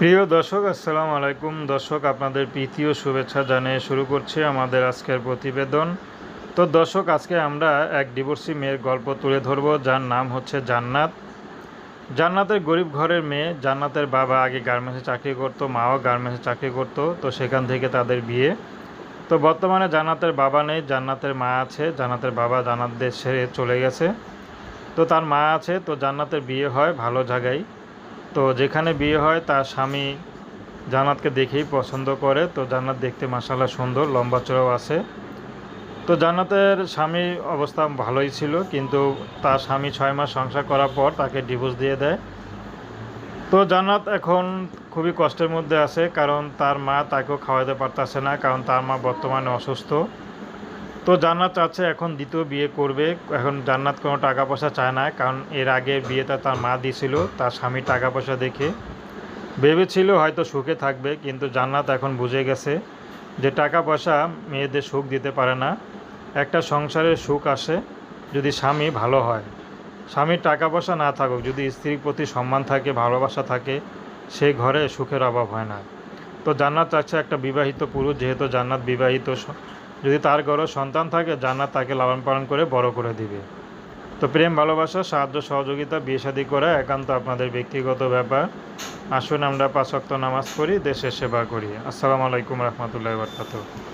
প্রিয় দর্শক, আসসালামু আলাইকুম। দর্শক, আপনাদের প্রীতি ও শুভেচ্ছা জানিয়ে শুরু করছি আমাদের আজকের প্রতিবেদন। তো দর্শক, আজকে আমরা এক ডিভোর্সি মেয়ের গল্প তুলে ধরব। যার নাম হচ্ছে জান্নাত। জান্নাতের গরিব ঘরের মেয়ে, জান্নাতের বাবা আগে গার্মেন্টসে চাকরি করতো, মাও গার্মেন্টসে চাকরি করতো, তো সেখান থেকে তাদের বিয়ে। তো বর্তমানে জান্নাতের বাবা নেই, জান্নাতের মা আছে, জান্নাতের বাবা জান্নাতদের ছেড়ে চলে গেছে। তো তার মা আছে, তো জান্নাতের বিয়ে হয় ভালো জায়গায়। তো যেখানে বিয়ে হয়, তার স্বামী জান্নাতকে দেখেই পছন্দ করে। তো জান্নাত দেখতে মাসাল্লাহ সুন্দর, লম্বা চড়াও আছে। তো জান্নাতের স্বামী অবস্থা ভালোই ছিল, কিন্তু তার স্বামী ছয় মাস সংসার করার পর তাকে ডিভোর্স দিয়ে দেয়। তো জান্নাত এখন খুবই কষ্টের মধ্যে আছে, কারণ তার মা তাকেও খাওয়াতে পারতেছে না, কারণ তার মা বর্তমানে অসুস্থ। তো জান্নাত চাচ্ছে এখন দ্বিতীয় বিয়ে করবে। এখন জান্নাত কোনো টাকা পয়সা চায় না, কারণ এর আগে বিয়েটা তার মা দিয়েছিল তার স্বামীর টাকা পয়সা দেখে। ভেবেছিল হয়তো সুখে থাকবে, কিন্তু জান্নাত এখন বুঝে গেছে যে টাকা পয়সা মেয়েদের সুখ দিতে পারে না। একটা সংসারের সুখ আসে যদি স্বামী ভালো হয়। স্বামীর টাকা পয়সা না থাকুক, যদি স্ত্রীর প্রতি সম্মান থাকে, ভালোবাসা থাকে সেই ঘরে সুখের অভাব হয় না। তো জান্নাত চাচ্ছে একটা বিবাহিত পুরুষ, যেহেতু জান্নাত বিবাহিত স- যদি তার ঘরে সন্তান থাকে, জান্নাত তাকে লালন পালন করে বড় করে দিবে। তো প্রেম, ভালোবাসা, সাহায্য, সহযোগিতা, বিয়ে সাদি করা একান্ত আপনাদের ব্যক্তিগত ব্যাপার। আসুন আমরা পাঁচ ওয়াক্ত নামাজ পড়ি, দেশের সেবা করি। আসসালামু আলাইকুম রহমতুল্লাহ বরকাত